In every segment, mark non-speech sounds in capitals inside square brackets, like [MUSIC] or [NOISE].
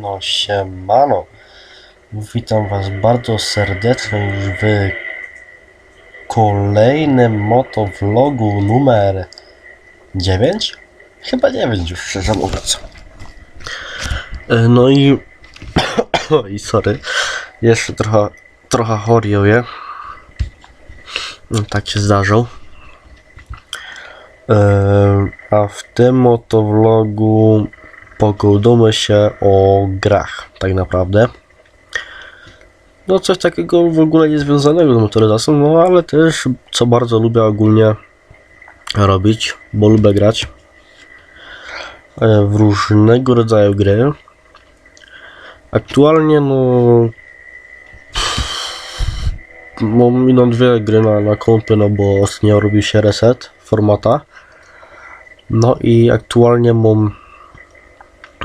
No siemano. Witam was bardzo serdecznie już w kolejnym motovlogu numer 9? Chyba 9 już szczerze mówiąc. No i... [COUGHS] i sorry. Jeszcze trochę, trochę choriuję. No, tak się zdarzył. E, A w tym motovlogu pogodzimy się o grach, tak naprawdę. No coś takiego w ogóle nie związanego z motoryzacją, no ale też co bardzo lubię ogólnie robić, bo lubię grać e, w różnego rodzaju gry. Aktualnie no mam ino dwie gry na, na kompie, no bo ostatnio robi się reset formata. No i aktualnie mam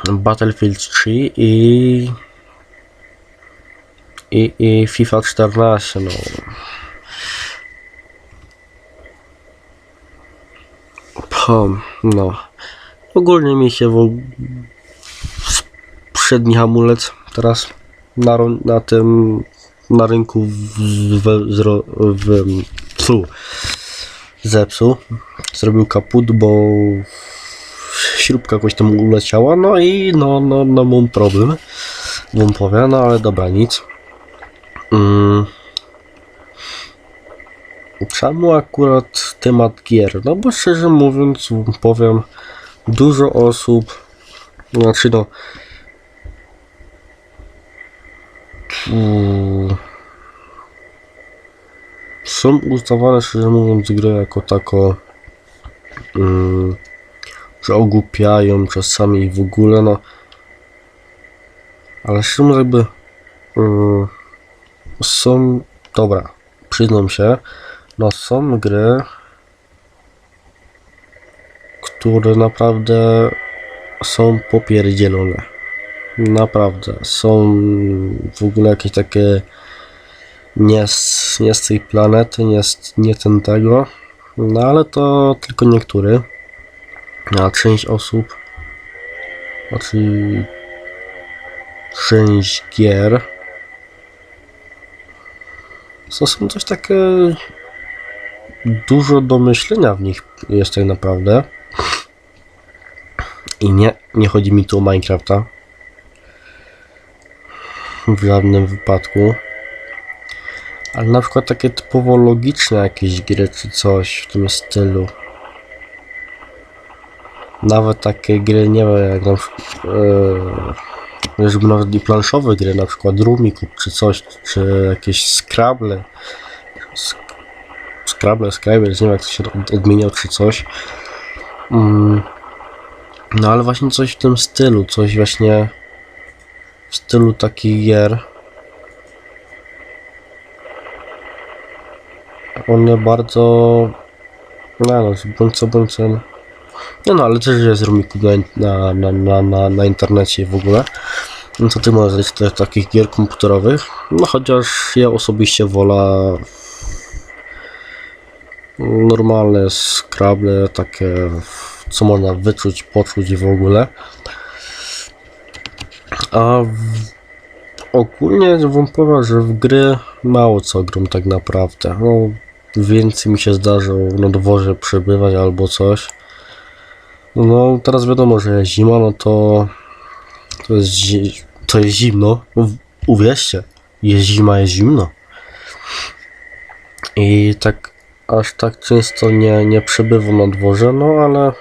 Battlefield 3 i i, i FIFA 14 no. No. Ogólnie mi się w przedni hamulec teraz na, na tym na rynku w, w, zro- w, tu, zepsuł. Zrobił kaput, bo śrubka jakoś tam uleciała, no i no, no, no mam problem, wam powiem, no ale dobra, nic. Mm. Czemu akurat temat gier? No bo szczerze mówiąc, powiem, dużo osób, znaczy no, są uznawane, szczerze mówiąc, gry jako tako mm, że ogłupiają czasami w ogóle, no. Ale mówiąc, jakby mm, są, dobra, przyznam się, no są gry, które naprawdę są popierdzielone. Naprawdę. Są w ogóle jakieś takie nie z, nie z tej planety, nie, z, nie ten tego. No ale to tylko niektóry. A część osób, znaczy część gier, to są coś takie dużo do myślenia w nich jest tak naprawdę. I nie, nie chodzi mi tu o Minecrafta. W żadnym wypadku. Ale na przykład takie typowo logiczne jakieś gry czy coś w tym stylu. Nawet takie gry, nie wiem, jak na przykład, e, żeby nawet i planszowe gry, na przykład Rumikub czy coś, czy jakieś Scrabble, Sk- Scrabble, Scrabble, nie wiem jak to się od- odmieniał, czy coś. Mm, no ale właśnie coś w tym stylu, coś właśnie w stylu takich gier. One bardzo, no, no bądź co bądź co, no, no ale też jest Rumikub na, na, na, na, na internecie w ogóle. No co ty znaleźć tych takich gier komputerowych? No chociaż ja osobiście wolę normalne Scrabble, takie co można wyczuć, poczuć i w ogóle. A ogólnie wam powiem, że w gry mało co gram tak naprawdę. No, więcej mi się zdarzyło na dworze przebywać albo coś. No teraz wiadomo, że jest zima, no to to jest, to jest zimno. Uwierzcie, jest zima, jest zimno. I tak aż tak często nie, nie przebywam na dworze, no ale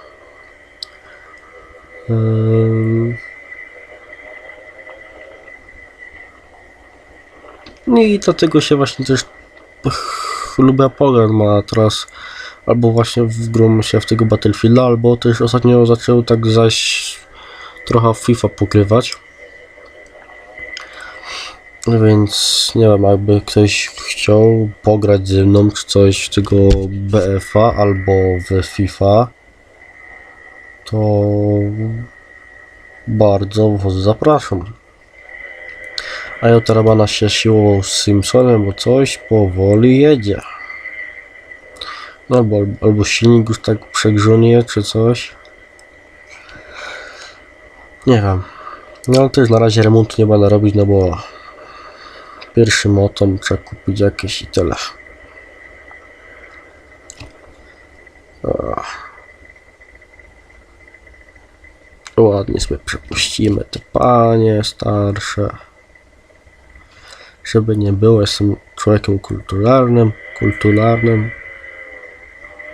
ym, no i dlatego się właśnie też lubię pograć ma teraz albo właśnie wgrom się w tego Battlefielda, albo też ostatnio zaczął tak zaś trochę FIFA pogrywać. Więc nie wiem, jakby ktoś chciał pograć ze mną czy coś w tego BFA albo w FIFA, to bardzo was zapraszam. A ja będę się siłował z Simpsonem, bo coś powoli jedzie. No, albo, albo silnik już tak przegrzonie, czy coś. Nie wiem. No ale też na razie remontu nie będę robić, no bo pierwszy motom trzeba kupić jakieś i tyle. Ach. Ładnie sobie przepuścimy te panie starsze. Żeby nie było, jestem człowiekiem kulturalnym, kulturalnym,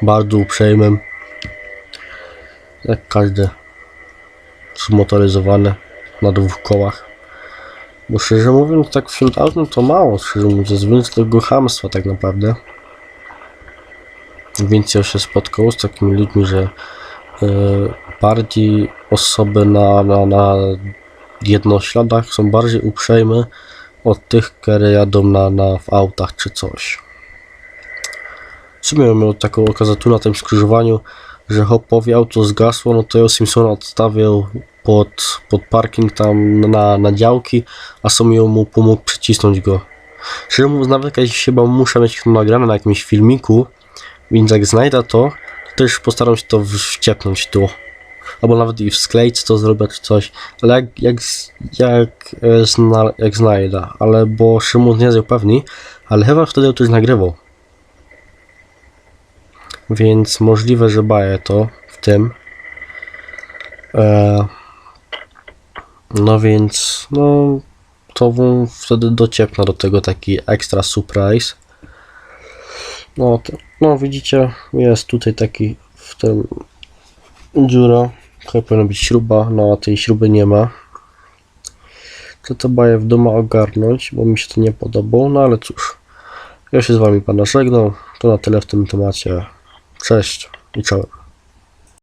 bardzo uprzejmym. Jak każdy zmotoryzowany na dwóch kołach. Bo szczerze mówiąc, tak wśród autów to mało, szczerze mówiąc, jest tego tak naprawdę. Więc ja się spotkało z takimi ludźmi, że e, bardziej osoby na, na, na jednośladach są bardziej uprzejme od tych, które jadą na, na, w autach czy coś. W sumie miał taką okazję tu na tym skrzyżowaniu, że hopowi auto zgasło, no to ja Simpsona odstawiał pod, pod parking tam na, na działki, a sobie mu pomógł przycisnąć go. Szczerze mówiąc, nawet jakieś chyba muszę mieć to nagrane na jakimś filmiku, więc jak znajdę to, to też postaram się to wciepnąć tu. Albo nawet i w sklejce to zrobię czy coś, ale jak, jak, jak, e, zna, jak znajdę, ale bo Szymon nie jest pewni, ale chyba wtedy to już nagrywał. Więc możliwe, że baję to w tym. E, no więc, no to wtedy dociepnę do tego taki extra surprise. No, to, no widzicie, jest tutaj taki w tym dziura. Tutaj powinna być śruba, no a tej śruby nie ma. To to baję w domu ogarnąć, bo mi się to nie podobało, no ale cóż. Ja się z wami pana żegnam. To na tyle w tym temacie. Cześć i czołem.